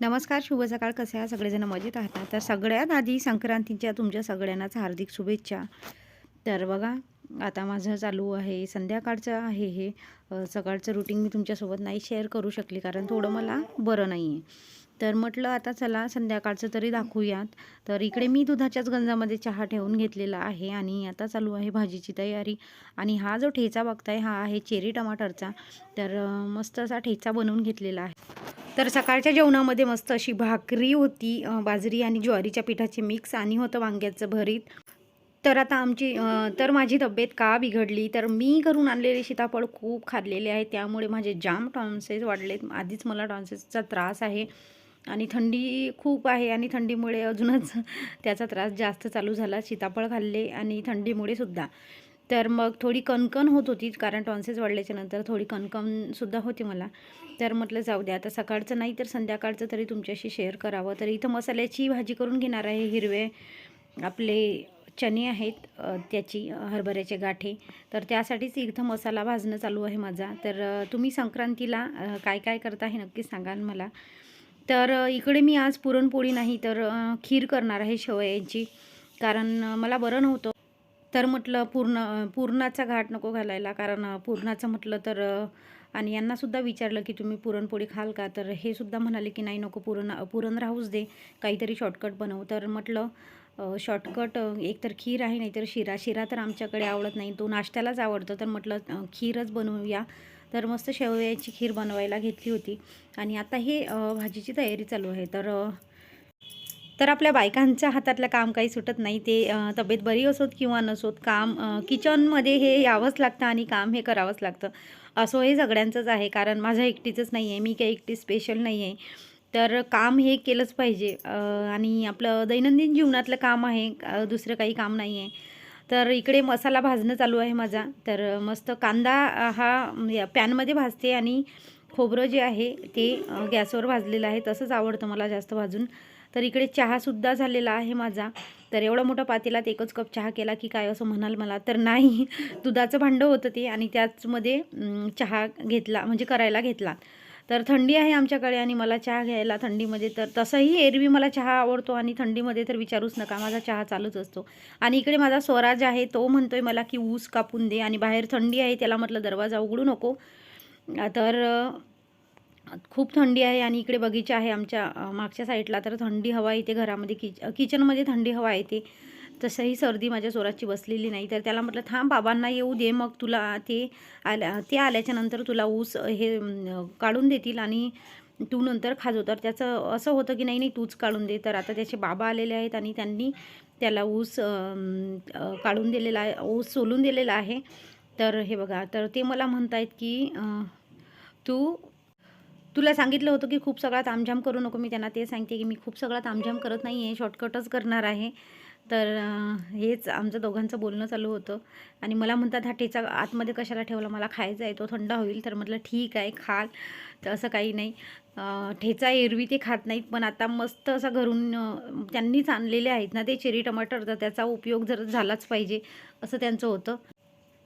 नमस्कार शुभ सकाळ. कसे आहे सगळेजण मजेत आहात तर सगळ्यात आधी संक्रांतीच्या तुमच्या सगळ्यांनाच हार्दिक शुभेच्छा. तर बघा आता माझं चालू आहे संध्याकाळचं आहे हे. सकाळचं रुटीन मी तुमच्यासोबत नाही शेअर करू शकली कारण थोडं मला बरं नाही आहे तर म्हटलं आता चला संध्याकाळचं तरी दाखवूयात. तर इकडे मी दुधाच्याच गंजामध्ये चहा ठेवून घेतलेला आहे आणि आता चालू आहे भाजीची तयारी. आणि हा जो ठेचा बघताय हा आहे चेरी टमाटरचा. तर मस्त असा ठेचा बनवून घेतलेला आहे. तर सकाळच्या जेवणामध्ये मस्त अशी भाकरी होती बाजरी आणि ज्वारीच्या पिठाचे मिक्स आणि होतं वांग्याचं भरीत. तर आता आमची तर माझी तब्येत का बिघडली? तर मी घरून आणलेले सीताफळ खूप खाल्लेले आहे. त्यामुळे माझे जाम टॉन्सेस वाढलेत. आधीच मला टॉन्सेसचा त्रास आहे. आणि थंडी खूप आहे आणि थंडीमुळे अजूनच त्याचा त्रास जास्त चालू झाला. सीताफळ खाल्ले आणि थंडीमुळे सुद्धा. तर मग थोडी कणकण होत होती कारण टॉन्सेस वाढल्याच्या नंतर थोडी कणकणसुद्धा होती मला. तर म्हटलं जाऊ द्या आता सकाळचं नाही तर संध्याकाळचं तरी तुमच्याशी शेअर करावं. तर इथं मसाल्याची भाजी करून घेणार आहे हिरवे आपले चणे आहेत त्याची हरभऱ्याचे गाठे. तर त्यासाठीच इथं मसाला भाजणं चालू आहे माझा. तर तुम्ही संक्रांतीला काय काय करता हे नक्कीच सांगाल मला. तर इकडे मी आज पुरणपोळी नाही तर खीर करणार आहे शेवयांची कारण मला बरं नव्हतं. तर म्हटलं पूर्ण पूर्णाचा घाट नको घालायला. कारण पूर्णाचं म्हटलं तर आणि यांनासुद्धा विचारलं की तुम्ही पुरणपोळी खाल का? तर हे सुद्धा म्हणाले की नाही नको पुरण पुरण राहूच दे. काहीतरी शॉर्टकट बनव. तर म्हटलं शॉर्टकट एक तर खीर आहे नाहीतर शिरा. शिरा तर आमच्याकडे आवडत नाही. तो नाश्त्यालाच आवडतं. तर म्हटलं खीरच बनवूया. तर मस्त शेवयाची खीर बनवायला घेतली होती. आणि आता हे भाजीची तयारी चालू आहे. तर तर आपल्या बायकांच्या हातातलं काम काही सुटत नाही. ते तब्येत बरी असोत किंवा नसोत काम किचनमध्ये हे यावंच लागतं आणि काम हे करावंच लागतं. असं हे सगळ्यांचंच आहे. कारण माझं एकटीचंच नाही आहे. मी काही एकटी स्पेशल नाही आहे. तर काम हे केलंच पाहिजे. आणि आपलं दैनंदिन जीवनातलं काम आहे. दुसरं काही काम नाही आहे. तर इकडे मसाला भाजणं चालू आहे माझा. तर मस्त कांदा हा या पॅनमध्ये भाजते आणि खोबरं जे आहे ते गॅसवर भाजलेलं आहे. तसंच आवडतं मला जास्त भाजून. तर इकडे चहासुद्धा झालेला आहे माझा. तर एवढा मोठा पातेलात एकच कप चहा केला की काय असं म्हणाल मला तर नाही. दुधाचं भांडं होतं ते आणि त्याचमध्ये चहा घेतला म्हणजे करायला घेतला. तर थंडी आहे आमच्याकडे आणि मला चहा घ्यायला थंडीमध्ये तर तसंही एरवी मला चहा आवडतो आणि थंडीमध्ये तर विचारूच नका माझा चहा चालूच असतो. आणि इकडे माझा स्वराज आहे तो म्हणतोय मला की ऊस कापून दे आणि बाहेर थंडी आहे त्याला म्हटलं दरवाजा उघडू नको. तर खूप थंडी आहे आणि इकडे बगीचा आहे आमच्या मागच्या साईडला तर थंडी हवा येते घरामध्ये किच किचनमध्ये थंडी हवा येते. तसंही सर्दी माझ्या जोराची बसलेली नाही. तर त्याला म्हटलं थांब बाबांना येऊ दे मग तुला ते आल्या ते आल्याच्यानंतर तुला ऊस हे काढून देतील आणि तू नंतर खाजो तर त्याचं असं होतं की नाही नाही तूच काढून दे. तर आता त्याचे बाबा आलेले आहेत आणि त्यांनी त्याला ऊस काढून दिलेला आहे ऊस सोलून दिलेला आहे. तर हे बघा तर ते मला म्हणतायत की तू तुला सांगितलं होतं की खूप सगळा तामझाम करू नको मी त्यांना ते सांगते की मी खूप सगळा तामझाम करत नाही आहे शॉर्टकटच करणार आहे. तर हेच आमचं दोघांचं बोलणं चालू होतं. आणि मला म्हणतात हा ठेचा आतमध्ये कशाला ठेवला? मला खायचा आहे तो थंड होईल. तर म्हटलं ठीक आहे खाल. तर असं काही नाही. ठेचा एरवी ते खात नाहीत पण आता मस्त असा घरून त्यांनीच आणलेले आहेत ना ते चेरी टमाटर तर त्याचा उपयोग जर झालाच पाहिजे असं त्यांचं होतं.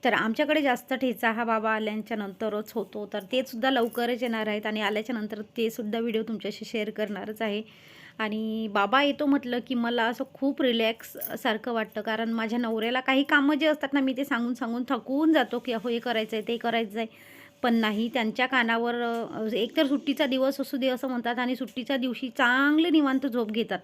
तर आमच्याकडे जास्त ठेचा हा बाबा आल्याच्या नंतरच होतो. तर ते सुद्धा लवकरच येणार आहेत आणि आल्याच्यानंतर ते सुद्धा व्हिडिओ तुमच्याशी शेअर करणारच आहे. आणि बाबा येतो म्हटलं की मला असं खूप रिलॅक्स सारखं वाटतं. कारण माझ्या नवऱ्याला काही कामं जे असतात ना मी ते सांगून सांगून थकून जातो की अहो हे करायचं आहे ते करायचं आहे पण नाही त्यांच्या कानावर एकतर सुट्टीचा दिवस असू दे असं म्हणतात आणि सुट्टीच्या दिवशी चांगले निवांत झोप घेतात.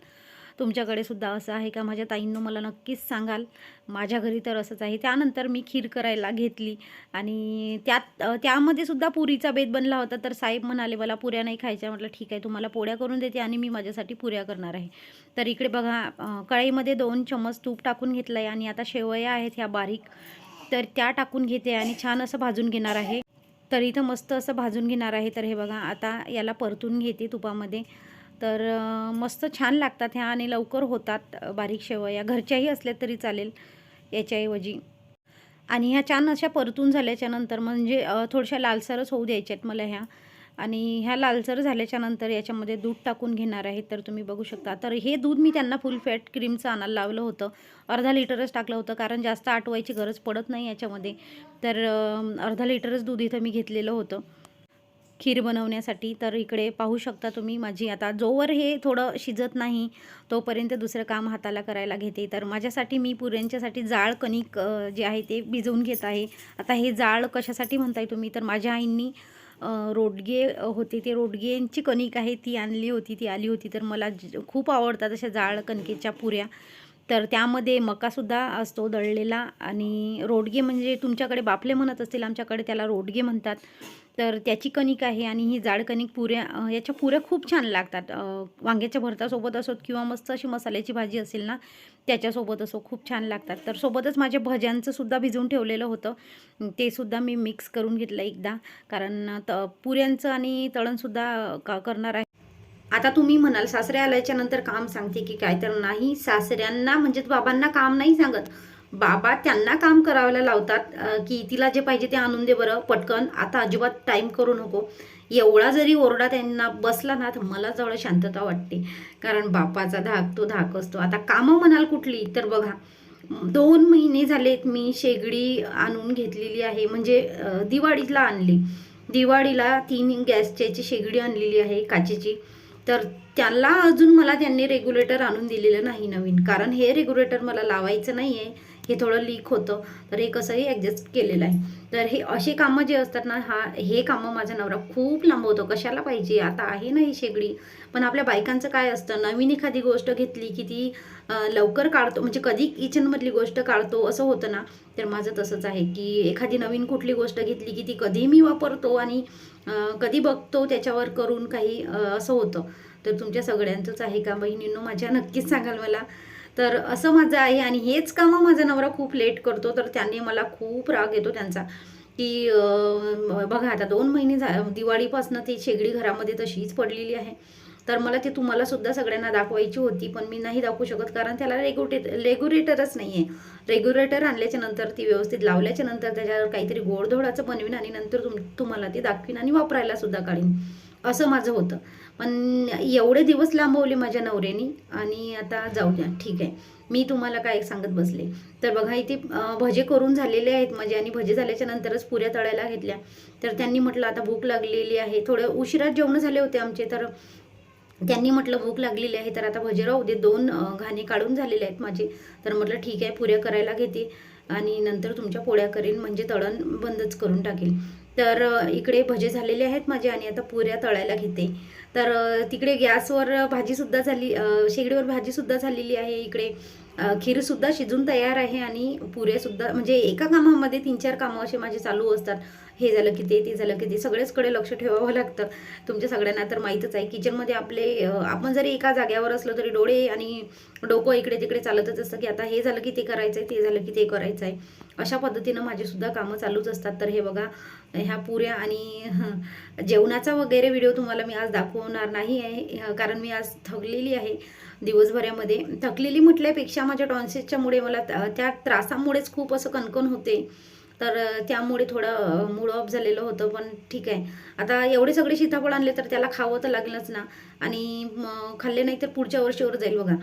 तुमच्याकडे सुद्धा असं आहे का? माझ्या ताईंनो मला नक्कीच सांगाल. माझ्या घरी तर असंच आहे. त्यानंतर मी खीर करायला घेतली आणि त्यात त्यामध्ये सुद्धा पुरीचा बेत बनला होता. तर साहेब म्हणाले मला पुऱ्या नाही खायच्या. म्हटलं ठीक आहे तुम्हाला पोळ्या करून देते आणि मी माझ्यासाठी पुऱ्या करणार आहे. तर इकडे बघा कढईमध्ये दोन चमच तूप टाकून घेतलं आहे आणि आता शेवया आहेत ह्या बारीक. तर त्या टाकून घेते आणि छान असं भाजून घेणार आहे. तर इथं मस्त असं भाजून घेणार आहे. तर हे बघा आता याला परतून घेते तुपामध्ये. तर मस्त छान लागतात ह्या आणि लवकर होतात बारीक शेवया. घरच्याही असल्या तरी चालेल याच्याऐवजी. आणि ह्या छान अशा परतून झाल्याच्यानंतर म्हणजे थोड्याशा लालसरच होऊ द्यायच्यात मला ह्या. आणि ह्या लालसर झाल्याच्यानंतर याच्यामध्ये दूध टाकून घेणार आहे तर तुम्ही बघू शकता. तर हे दूध मी त्यांना फुल फॅट क्रीमचं आणायला लावलं होतं. अर्धा लिटरच टाकलं होतं कारण जास्त आटवायची गरज पडत नाही याच्यामध्ये. तर अर्धा लिटरच दूध इथं मी घेतलेलं होतं. खीर बनवण्यासाठी तर इकडे पाहू शकता तुम्ही माझी. आता जोवर हे थोडं शिजत नाही तोपर्यंत दुसरं काम हाताला करायला घेते. तर माझ्यासाठी मी पुऱ्यांच्यासाठी जाळ कणिक जे आहे ते भिजवून घेत आहे. आता हे जाळ कशासाठी म्हणताय तुम्ही? तर माझ्या आईंनी रोडगे होते ते रोडगेंची कणिक आहे ती आणली होती ती आली होती. तर मला खूप आवडतात अशा जाळ कणकेच्या पुऱ्या. तर त्यामध्ये मकासुद्धा असतो दळलेला आणि रोडगे म्हणजे तुमच्याकडे बापले म्हणत असतील आमच्याकडे त्याला रोडगे म्हणतात. तर त्याची कणिक आहे आणि ही जाड कणिक पुऱ्या याच्या पुऱ्या खूप छान लागतात. वांग्याच्या भरतासोबत असोत किंवा मस्त अशी मसाल्याची भाजी असेल ना त्याच्यासोबत असो खूप छान लागतात. तर सोबतच माझ्या भज्यांचं सुद्धा भिजवून ठेवलेलं होतं. ते सुद्धा मी मिक्स करून घेतलं एकदा. कारण त पुऱ्यांचं आणि तळणसुद्धा का करणार आहे. आता तुम्ही म्हणाल सासरे आल्याच्यानंतर काम सांगते की काय? तर नाही सासऱ्यांना म्हणजे बाबांना काम नाही सांगत. बाबा त्यांना काम करायला लावतात की तिला जे पाहिजे ते आणून दे बरं पटकन. आता अजिबात टाईम करू नको. एवढा जरी ओरडा त्यांना बसला ना तर मला जवळ शांतता वाटते. कारण बापाचा धाक तो धाक असतो. आता कामं म्हणाल कुठली तर बघा. दोन महिने झालेत मी शेगडी आणून घेतलेली आहे. म्हणजे दिवाळीला आणली. दिवाळीला तीन गॅसच्याची शेगडी आणलेली आहे काचेची. तर त्याला अजून मला त्यांनी रेग्युलेटर आणून दिलेलं नाही नवीन. कारण हे रेग्युलेटर मला लावायचं नाही आहे हे थोडं लीक होतं. तर हे कसंही ॲडजस्ट केलेलं आहे. तर हे असे कामं जे असतात ना हा हे कामं माझा नवरा खूप लांबवतो कशाला पाहिजे? आता आहे ना ही शेगडी. पण आपल्या बायकांचं काय असतं नवीन एखादी गोष्ट घेतली की ती लवकर काढतो. म्हणजे कधी किचनमधली गोष्ट काढतो असं होतं ना तर माझं तसंच आहे की एखादी नवीन कुठली गोष्ट घेतली की ती कधी मी वापरतो आणि कधी बघतो त्याच्यावर करून काही असं होतं. तर तुमच्या सगळ्यांचंच आहे का? बहिणींनो माझ्या नक्कीच सांगाल मला. तर असं माझं आहे आणि हेच कामं माझा नवरा खूप लेट करतो. तर त्याने मला खूप राग येतो त्यांचा की बघा आता दोन महिने झा दिवाळीपासून ती शेगडी घरामध्ये तशीच पडलेली आहे. तर मला ते तुम्हाला सुद्धा सगळ्यांना दाखवायची होती पण मी नाही दाखवू शकत कारण त्याला रेग्युटेट रेग्युलेटरच नाही आहे रेग्युलेटर आणल्याच्या नंतर ती व्यवस्थित लावल्याच्या नंतर त्याच्यावर काहीतरी गोडधोडाचं बनवीन आणि नंतर तुम तुम्हाला ते दाखवीन आणि वापरायला सुद्धा काढीन. असं माझं होतं. पण एवढे दिवस लांबवले माझ्या नवऱ्यानी आणि आता जाऊ द्या ठीक आहे. मी तुम्हाला काय सांगत बसले. तर बघा इथे भजे करून झालेले आहेत माझे आणि भजे झाल्याच्या नंतरच पुऱ्या तळायला घेतल्या. तर त्यांनी म्हटलं आता भूक लागलेली आहे. थोडं उशिरात जेवण झाले होते आमचे तर त्यांनी म्हटलं भूक लागलेली आहे तर आता भजे राहू दे. दोन घाणे काढून झालेले आहेत माझे. तर म्हटलं ठीक आहे पुऱ्या करायला घेते. आणि नंतर तुमच्या पोळ्या करेन म्हणजे तळण बंदच करून टाकेल. तर इकडे भजे झालेले आहेत माझे आणि आता पुऱ्या तळायला घेते. तर तिकडे गॅसवर भाजीसुद्धा झाली शेगडीवर भाजीसुद्धा झालेली आहे इकडे. खीरसुद्धा शिजून तयार आहे आणि पुऱ्यासुद्धा म्हणजे एका कामामध्ये तीन चार कामं असे माझे चालू असतात. हे झालं की ते ते झालं की ते सगळेचकडे लक्ष ठेवावं लागतं. तुमच्या सगळ्यांना तर माहीतच आहे किचनमध्ये आपले आपण जरी एका जाग्यावर असलो तरी डोळे आणि डोकं इकडे तिकडे चालतच असतं की आता हे झालं की ते करायचं आहे ते झालं की ते करायचं आहे अशा पद्धतीनं माझीसुद्धा कामं चालूच असतात. तर हे बघा ह्या पुऱ्या आणि हं, जेवणाचा वगैरे व्हिडिओ तुम्हाला मी आज दाखवणार नाही आहे. कारण मी आज थकलेली आहे दिवसभरामध्ये. थकलेली म्हटल्यापेक्षा माझ्या टॉन्सिसच्यामुळे मला त्या त्रासामुळेच खूप असं कणकण होते. तर त्यामुळे थोडं मूड ऑफ झालेलं होतं पण ठीक आहे. आता एवढे सगळे सीताफळ आणले तर त्याला खावं तर लागलंच ना. आणि खाल्ले नाही तर पुढच्या वर्षीवर जाईल बघा.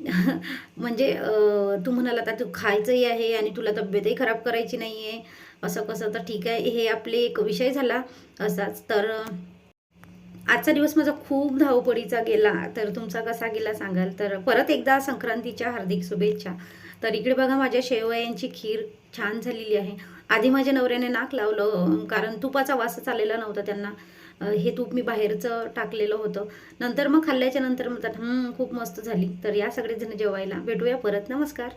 म्हणजे तू म्हणाला आता तू खायचंही आहे आणि तुला तब्येतही खराब करायची नाही आहे असं कसं तर ठीक आहे. हे आपले एक विषय झाला असाच. तर आजचा दिवस माझा खूप धावपळीचा गेला. तर तुमचा कसा गेला सांगाल? तर परत एकदा संक्रांतीच्या हार्दिक शुभेच्छा. तर इकडे बघा माझ्या शेवयांची खीर छान झालेली आहे. आधी माझ्या नवऱ्याने नाक लावलं कारण तुपाचा वासच आलेला नव्हता त्यांना. हे तूप मी बाहेरचं टाकलेलं होतं. नंतर मग खाल्ल्याच्या नंतर म्हणतात खूप मस्त झाली. तर या सगळेजण जेवायला भेटूया परत. नमस्कार.